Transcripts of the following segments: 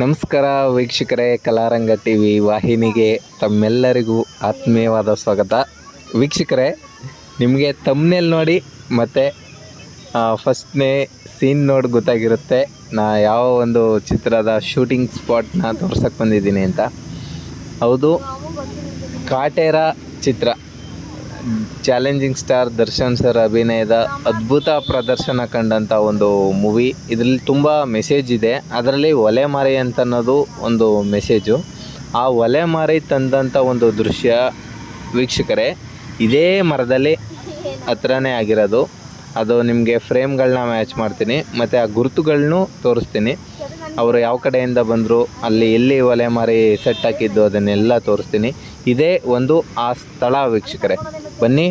ನಮಸ್ಕಾರ ವೀಕ್ಷಕರೇ, ಕಲಾರಂಗ T V ವಾಹಿನಿಗೆ ತಮ್ಮೆಲ್ಲರಿಗೂ ಆತ್ಮೀಯವಾದ ಸ್ವಾಗತ. ವೀಕ್ಷಕರೇ, ನಿಮಗೆ ತಮ್ಮನೇಲಿ ನೋಡಿ, ಮತ್ತು ಫಸ್ಟ್ನೇ ಸೀನ್ ನೋಡಿ ಗೊತ್ತಾಗಿರುತ್ತೆ. ನಾ ಯಾವ ಒಂದು ಚಿತ್ರದ ಶೂಟಿಂಗ್ ಸ್ಪಾಟ್ನ ತೋರ್ಸಕ್ಕೆ ಬಂದಿದ್ದೀನಿ ಅಂತ. ಹೌದು, ಕಾಟೇರ ಚಿತ್ರ. ಚಾಲೆಂಜಿಂಗ್ ಸ್ಟಾರ್ ದರ್ಶನ್ ಸರ್ ಅಭಿನಯದ ಅದ್ಭುತ ಪ್ರದರ್ಶನ ಕಂಡಂಥ ಒಂದು ಮೂವಿ. ಇದರಲ್ಲಿ ತುಂಬ ಮೆಸೇಜ್ ಇದೆ. ಅದರಲ್ಲಿ ಒಲೆ ಮಾರಿ ಅಂತ ಅನ್ನೋದು ಒಂದು ಮೆಸೇಜು ಆ ಒಲೆ ಮಾರಿ ತಂದಂಥ ಒಂದು ದೃಶ್ಯ ವೀಕ್ಷಕರೇ, ಇದೇ ಮರದಲ್ಲಿ ಹತ್ರನೇ ಆಗಿರೋದು. ಅದು ನಿಮಗೆ ಫ್ರೇಮ್ಗಳನ್ನ ಮ್ಯಾಚ್ ಮಾಡ್ತೀನಿ. ಮತ್ತು ಆ ಗುರುತುಗಳನ್ನು ತೋರಿಸ್ತೀನಿ. ಅವರು ಯಾವ ಕಡೆಯಿಂದ ಬಂದರು, ಅಲ್ಲಿ ಎಲ್ಲಿ ಒಲೆ ಮಾರಿ ಸೆಟ್ ಹಾಕಿದ್ದು ಅದನ್ನೆಲ್ಲ ತೋರಿಸ್ತೀನಿ. ಇದೇ ಒಂದು ಆ ಸ್ಥಳ ವೀಕ್ಷಕರೇ. ಬನ್ನಿ,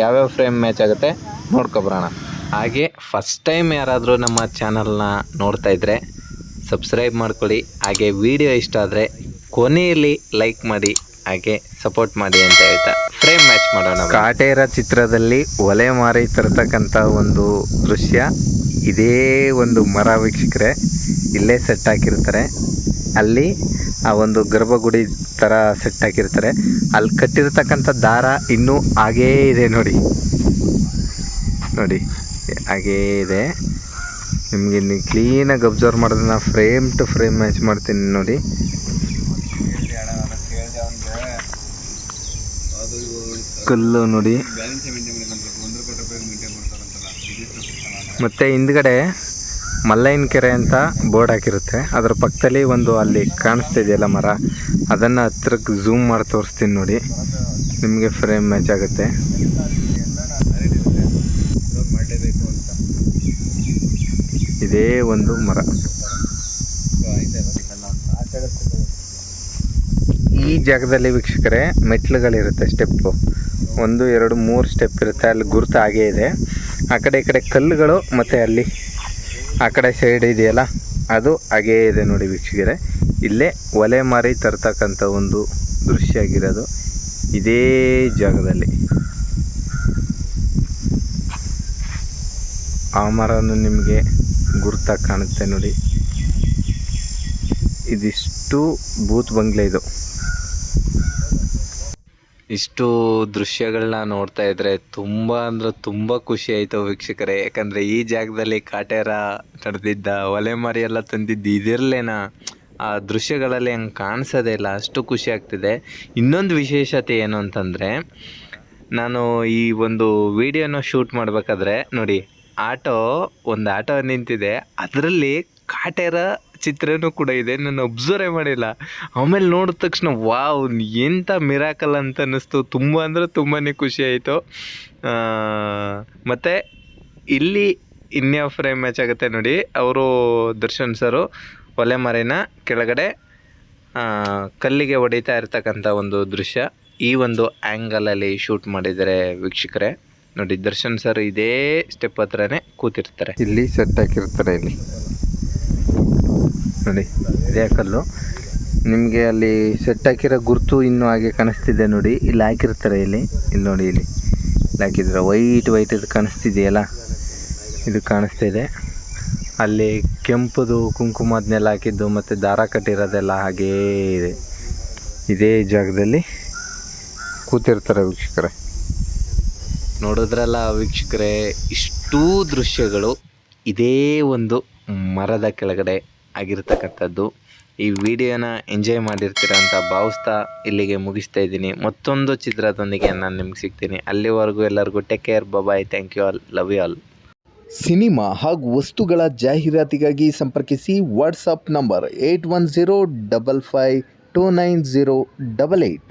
ಯಾವ್ಯಾವ ಫ್ರೇಮ್ ಮ್ಯಾಚ್ ಆಗುತ್ತೆ ನೋಡ್ಕೊಬರೋಣ ಹಾಗೆ ಫಸ್ಟ್ ಟೈಮ್ ಯಾರಾದರೂ ನಮ್ಮ ಚಾನಲ್ನ ನೋಡ್ತಾ ಇದ್ದರೆ ಸಬ್ಸ್ಕ್ರೈಬ್ ಮಾಡ್ಕೊಳ್ಳಿ. ಹಾಗೆ ವಿಡಿಯೋ ಇಷ್ಟ ಆದರೆ ಕೊನೆಯಲ್ಲಿ ಲೈಕ್ ಮಾಡಿ, ಹಾಗೆ ಸಪೋರ್ಟ್ ಮಾಡಿ ಅಂತ ಹೇಳ್ತಾ ಫ್ರೇಮ್ ಮ್ಯಾಚ್ ಮಾಡೋಣ ಕಾಟೇರ ಚಿತ್ರದಲ್ಲಿ ಒಲೆ ಮಾರಿ ತರತಕ್ಕಂಥ ಒಂದು ದೃಶ್ಯ. ಇದೇ ಒಂದು ಮರ ವೀಕ್ಷಕರೇ, ಇಲ್ಲೇ ಸೆಟ್ ಹಾಕಿರ್ತಾರೆ. ಅಲ್ಲಿ ಆ ಒಂದು ಗರ್ಭಗುಡಿ ಥರ ಸೆಟ್ ಹಾಕಿರ್ತಾರೆ. ಅಲ್ಲಿ ಕಟ್ಟಿರ್ತಕ್ಕಂಥ ದಾರ ಇನ್ನೂ ಹಾಗೇ ಇದೆ ನೋಡಿ. ನೋಡಿ, ಹಾಗೇ ಇದೆ. ನಿಮಗೆ ನೀವು ಕ್ಲೀನಾಗಿ ಅಬ್ಸರ್ವ್ ಮಾಡೋದನ್ನ ಫ್ರೇಮ್ ಟು ಫ್ರೇಮ್ ಮ್ಯಾಚ್ ಮಾಡ್ತೀನಿ ನೋಡಿ. ಕಲ್ಲು ನೋಡಿ. ಮತ್ತು ಹಿಂದ್ಗಡೆ ಮಲ್ಲಯ್ಯನ ಕೆರೆ ಅಂತ ಬೋರ್ಡ್ ಹಾಕಿರುತ್ತೆ. ಅದರ ಪಕ್ಕದಲ್ಲಿ ಒಂದು ಅಲ್ಲಿ ಕಾಣಿಸ್ತಾ ಇದೆಯಲ್ಲ ಮರ? ಅದನ್ನು ಹತ್ರಕ್ಕೆ ಝೂಮ್ ಮಾಡಿ ತೋರಿಸ್ತೀನಿ ನೋಡಿ. ನಿಮಗೆ ಫ್ರೇಮ್ ಮ್ಯಾಚ್ ಆಗುತ್ತೆ. ಇದೇ ಒಂದು ಮರ. ಈ ಜಾಗದಲ್ಲಿ ವೀಕ್ಷಕರೇ ಮೆಟ್ಲುಗಳಿರುತ್ತೆ ಸ್ಟೆಪ್ಪು ಒಂದು, ಎರಡು, ಮೂರು ಸ್ಟೆಪ್ ಇರುತ್ತೆ. ಅಲ್ಲಿ ಗುರುತು ಹಾಗೇ ಇದೆ. ಆ ಕಡೆ, ಈ ಕಡೆ ಕಲ್ಲುಗಳು ಮತ್ತು ಅಲ್ಲಿ ಆ ಕಡೆ ಸೈಡ್ ಇದೆಯಲ್ಲ? ಅದು ಹಾಗೇ ಇದೆ ನೋಡಿ ವೀಕ್ಷಕರೇ. ಇಲ್ಲೇ ಒಲೆ ಮಾರಿ ತರ್ತಕ್ಕಂಥ ಒಂದು ದೃಶ್ಯ ಆಗಿರೋದು ಇದೇ ಜಾಗದಲ್ಲಿ. ಆ ಮರನ ನಿಮಗೆ ಗುರ್ತಾಗಿ ಕಾಣುತ್ತೆ ನೋಡಿ. ಇದಿಷ್ಟು ಭೂತ್ ಬಂಗ್ಲೆ ಇದು. ಇಷ್ಟು ದೃಶ್ಯಗಳನ್ನ ನೋಡ್ತಾ ಇದ್ರೆ ತುಂಬ ಅಂದ್ರೆ ತುಂಬ ಖುಷಿ ಆಯಿತು ವೀಕ್ಷಕರೇ. ಯಾಕಂದರೆ ಈ ಜಾಗದಲ್ಲಿ ಕಾಟೇರ ನಡೆದಿದ್ದ, ಒಲೆ ಮರಿ ಎಲ್ಲ ತಂದಿದ್ದು ಇದಿರಲೇನಾ, ಆ ದೃಶ್ಯಗಳಲ್ಲಿ ಹಂಗೆ ಕಾಣಿಸೋದೇ ಇಲ್ಲ. ಅಷ್ಟು ಖುಷಿ ಆಗ್ತಿದೆ. ಇನ್ನೊಂದು ವಿಶೇಷತೆ ಏನು ಅಂತಂದರೆ, ನಾನು ಈ ಒಂದು ವಿಡಿಯೋನ ಶೂಟ್ ಮಾಡಬೇಕಾದ್ರೆ ನೋಡಿ, ಆಟೋ, ಒಂದು ಆಟೋ ನಿಂತಿದೆ. ಅದರಲ್ಲಿ ಕಾಟೇರ ಚಿತ್ರನೂ ಕೂಡ ಇದೆ ನಾನು ಅಬ್ಸರ್ವೇ ಮಾಡಿಲ್ಲ. ಆಮೇಲೆ ನೋಡಿದ ತಕ್ಷಣ, ವಾವ್ ಎಂಥ ಮಿರಾಕಲ್ ಅಂತ ಅನ್ನಿಸ್ತು. ತುಂಬ ಅಂದರೆ ತುಂಬಾ ಖುಷಿ ಆಯಿತು. ಮತ್ತು ಇಲ್ಲಿ ಇನ್ಯಾವ ಫ್ರೇಮ್ ಮ್ಯಾಚ್ ಆಗುತ್ತೆ ನೋಡಿ. ಅವರು ದರ್ಶನ್ ಸರು ಒಲೆ ಮರೆನ ಕೆಳಗಡೆ ಕಲ್ಲಿಗೆ ಹೊಡಿತಾ ಇರ್ತಕ್ಕಂಥ ಒಂದು ದೃಶ್ಯ. ಈ ಒಂದು ಆ್ಯಂಗಲಲ್ಲಿ ಶೂಟ್ ಮಾಡಿದರೆ ವೀಕ್ಷಕರೇ. ನೋಡಿ, ದರ್ಶನ್ ಸರ್ ಇದೇ ಸ್ಟೆಪ್ ಹತ್ರನೇ ಕೂತಿರ್ತಾರೆ. ಇಲ್ಲಿ ಸೆಟ್ ಹಾಕಿರ್ತಾರೆ ಇಲ್ಲಿ. ನೋಡಿ, ಇದೇ ಕಲ್ಲು. ನಿಮಗೆ ಅಲ್ಲಿ ಸೆಟ್ ಹಾಕಿರೋ ಗುರುತು ಇನ್ನೂ ಹಾಗೆ ಕಾಣಿಸ್ತಿದೆ ನೋಡಿ. ಇಲ್ಲಿ ಹಾಕಿರ್ತಾರೆ ಇಲ್ಲಿ. ಇಲ್ಲಿ ನೋಡಿ, ಇಲ್ಲಿ ಇಲ್ಲಿ ಹಾಕಿದ್ರೆ ವೈಟ್ ವೈಟ್ ಇದು ಕಾಣಿಸ್ತಿದೆಯಲ್ಲ? ಇದು ಕಾಣಿಸ್ತಾ ಇದೆ ಅಲ್ಲಿ ಕೆಂಪುದು ಕುಂಕುಮ ಅದನ್ನೆಲ್ಲ ಹಾಕಿದ್ದು ಮತ್ತು ದಾರ ಕಟ್ಟಿರೋದೆಲ್ಲ ಹಾಗೇ ಇದೆ. ಇದೇ ಜಾಗದಲ್ಲಿ ಕೂತಿರ್ತಾರೆ ವೀಕ್ಷಕರೇ. ನೋಡಿದ್ರಲ್ಲ ವೀಕ್ಷಕರೇ, ಇಷ್ಟೂ ದೃಶ್ಯಗಳು ಇದೇ ಒಂದು ಮರದ ಕೆಳಗಡೆ ಆಗಿರ್ತಕ್ಕಂಥದ್ದು. ಈ ವಿಡಿಯೋನ ಎಂಜಾಯ್ ಮಾಡಿರ್ತೀರ ಅಂತ ಭಾವಿಸ್ತಾ ಇಲ್ಲಿಗೆ ಮುಗಿಸ್ತಾ ಇದ್ದೀನಿ. ಮತ್ತೊಂದು ಚಿತ್ರದೊಂದಿಗೆ ನಾನು ನಿಮ್ಗೆ ಸಿಗ್ತೀನಿ. ಅಲ್ಲಿವರೆಗೂ ಎಲ್ಲರಿಗೂ take care bye thank you all love you all cinema ಹಾಗೂ ವಸ್ತುಗಳ ಜಾಹೀರಾತಿಗಾಗಿ ಸಂಪರ್ಕಿಸಿ WhatsApp number eight one zero double five two nine zero double eight